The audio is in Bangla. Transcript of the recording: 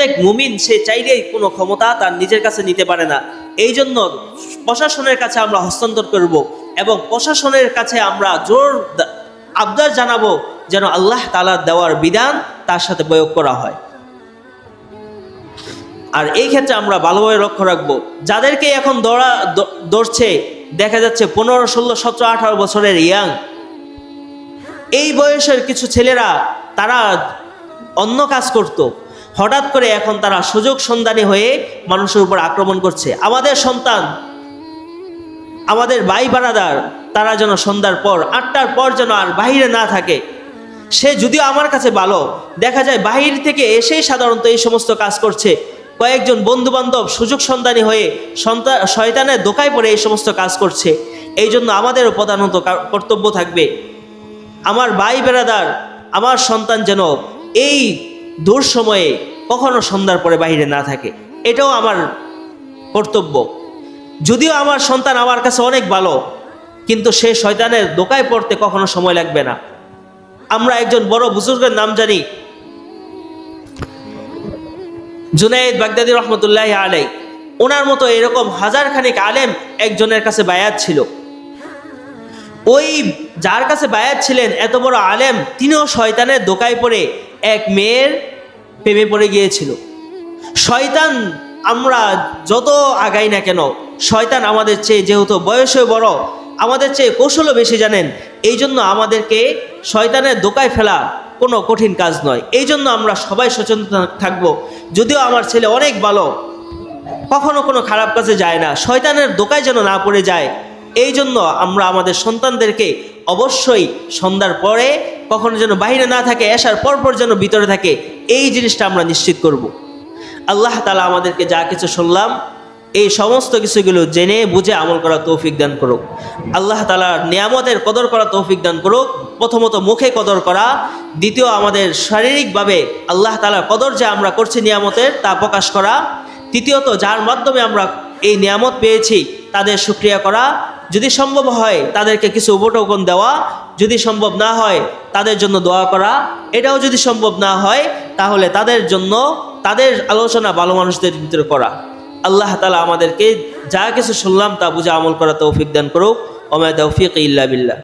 প্রত্যেক মুমিন সে চাইলেই কোনো ক্ষমতা তার নিজের কাছে নিতে পারে না। এই জন্য প্রশাসনের কাছে আমরা হস্তান্তর করব এবং প্রশাসনের কাছে আমরা জোর আবদার জানাব যেন আল্লাহ তালা দেওয়ার বিধান তার সাথে প্রয়োগ করা হয়। আর এই ক্ষেত্রে আমরা ভালোভাবে লক্ষ্য রাখব, যাদেরকে এখন দৌড়া দৌড়ছে, দেখা যাচ্ছে পনেরো, ষোলো, সতেরো, আঠারো বছরের ইয়াং, এই বয়সের কিছু ছেলেরা তারা অন্য কাজ করত। হঠাৎ করে এখন তারা সুযোগ সন্ধানী হয়ে মানুষের উপর আক্রমণ করছে। আমাদের সন্তান, আমাদের ভাই বারাদার, তারা যেন সন্ধ্যার পর, আটটার পর যেন আর বাহিরে না থাকে। সে যদিও আমার কাছে ভালো, দেখা যায় বাহির থেকে এসেই সাধারণত এই সমস্ত কাজ করছে। কয়েকজন বন্ধু বান্ধব সুযোগ সন্ধানী হয়ে সন্তান শয়তানের দোকায় পড়ে এই সমস্ত কাজ করছে। এই জন্য আমাদেরও প্রধানত কর্তব্য থাকবে। আমার ভাই বেড়াদার আমার সন্তান যেন এই দূর সময়ে কখনো সন্ধ্যার পরে বাইরে না থাকে। এটাও আমার কর্তব্য। যদিও আমার সন্তান আমার কাছে অনেক ভালো, কিন্তু সে শয়তানের দোকায় পড়তে কখনো সময় লাগবে না। আমরা একজন বড় বুজুর্গের নাম জানি। জুনাইদ বাগদাদি রহমতুল্লাহ আলাই ওনার মতো এরকম হাজার খানিক আলেম একজনের কাছে বায়াত ছিল। ওই যার কাছে বায়াত ছিলেন, এত বড় আলেম, তিনিও শয়তানের দোকায় পড়ে এক মেয়ের প্রেমে পড়ে গিয়েছিল। শয়তান, আমরা যত আগাই না কেন, শয়তান আমাদের চেয়ে যেহেতু বয়সে বড়, আমাদের চেয়ে কৌশলও বেশি জানেন, এই জন্য আমাদেরকে শয়তানের দোকায় ফেলা কোনো কঠিন কাজ নয়। এই জন্য আমরা সবাই সচেতন থাকব, যদিও আমার ছেলে অনেক ভালো। কখনো কোনো খারাপ কাজে যায় না, শয়তানের দোকায় যেন না পড়ে যায়। এই জন্য আমরা আমাদের সন্তানদেরকে অবশ্যই সন্ধ্যার পরে কখনো যেন বাইরে না থাকে, আসার পর পর যেন ভিতরে থাকে এই জিনিসটা আমরা নিশ্চিত করব। আল্লাহ তালা আমাদেরকে যা কিছু শুনলাম, এই সমস্ত কিছুগুলো জেনে বুঝে আমল করা তৌফিক দান করুক। আল্লাহ তালার নিয়ামতের কদর করা তৌফিক দান করুক। প্রথমত মুখে কদর করা, দ্বিতীয় আমাদের শারীরিকভাবে আল্লাহ তালার কদর যে আমরা করছি নিয়ামতের, তা প্রকাশ করা। তৃতীয়ত যার মাধ্যমে আমরা এই নিয়ামত পেয়েছি, তাদের সুক্রিয়া করা। যদি সম্ভব হয়, তাদেরকে কিছু উপটোকন দেওয়া। যদি সম্ভব না হয়, তাদের জন্য দোয়া করা। এটাও যদি সম্ভব না হয় তাহলে তাদের জন্য তাদের আলোচনা ভালো মানুষদের ভিতরে করা। আল্লাহ তালা আমাদেরকে যা কিছু শুনলাম তা বুঝে আমল করা তৌফিক দান করুক। অমায় তৌফিক ইল্লা বিল্লাহ।